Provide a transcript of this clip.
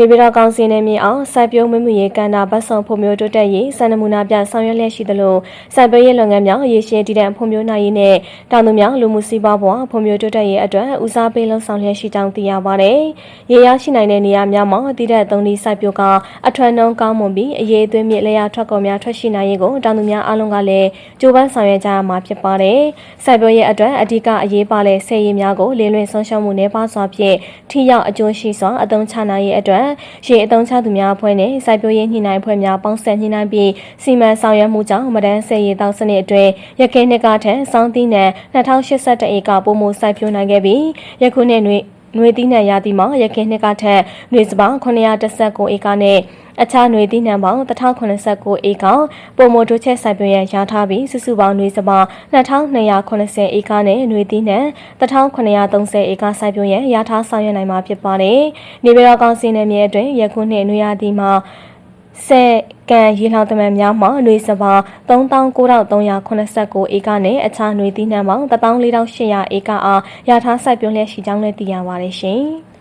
နေပြည်တော်ကောင်စီနယ်မြေအောင်စိုက်ပျိုးမွေးမြူရေးကဏ္ဍဗတ်ဆောင်ဖွံ့ဖြိုးတိုးတက်ရေးစံနမူနာပြဆောင်ရွက်လျက်ရှိသလိုစိုက်ပျိုးရေးလုပ်ငန်းများရေရှည်တည်တံ့ဖွံ့ဖြိုးနိုင်ရေးနဲ့တောင်သူများလူမှုစီးပွားဘဝဖွံ့ဖြိုးတိုးတက်ရေးအတွက်ဦးစားပေးလှုံ့ဆော်လျက်ရှိကြောင်းသိရပါတယ်။ရေရရှိနိုင်တဲ့နေရာများမှာတည်တဲ့သုံးဒီစိုက်ပျိုးကအထွတ်နှုံကောင်းမွန်ပြီးအရေးအသွေးမြစ်လျာထွက်ကုန်များထွက်ရှိနိုင်ရေးကိုတောင်သူများအားလုံးကလည်းကြိုးပမ်းဆောင်ရွက်ကြရမှာဖြစ်ပါတယ်။စိုက်ပျိုးရေးအတွက်အဓိကအရေးပါတဲ့ဆည်ရည်များကိုလင်းလွင်ဆုံးရှုံးမှုနှဲပါစွာဖြင့်ထိရောက်အကျိုးရှိစွာအသုံးချနိုင်ရေးအတွက်ရေအသုံးချသူများအဖွဲ့နဲ့စိုက်ပျိုးရေးညှိနှိုင်းဖွဲ့များပေါင်းစပ်ညှိနှိုင်းပြီးစီမံဆောင်ရွက်မှုကြောင့်မဒန်းဆည်ရည်တောက်စနစ်အတွင်းရခိုင်နှစ်ကထက်စောင်းသီးနှံ2081ဧကပိုမိုစိုက်ပျိုးနိုင်ခဲ့ပြီးယခုနှစ်တွင် ။နှွေသီးနှံရာသီမှာရခိုင်နှစ်ကထက်နှွေစပေါင်း919ဧကနဲ့အခြားနှွေသီးနှံပေါင်း1089ဧကပုံမိုတိုးချက်စိုက်ပျိုးရန်ရထားပြီးစုစုပေါင်းနှွေစပေါင်း2280ဧကနဲ့နှွေသီးနှံ1930ဧကစိုက်ပျိုးရန်ရထားဆောင်ရွက်နိုင်မှာဖြစ်ပါတယ်။နေပြည်တော်ကောင်စီနယ်မြေအတွင်းရခိုင်နှစ်နှွေရာသီမှာ ဆဲကန်ရေလောင်တမန်များမှာຫນွေစပါ39,389ဧကနဲ့အခြားຫນွေသီးနှံပေါင်း14800ဧကအားရထားစိုက်ပျိုးလျက်ရှိကြောင်းလည်းသိရပါတယ်ရှင်။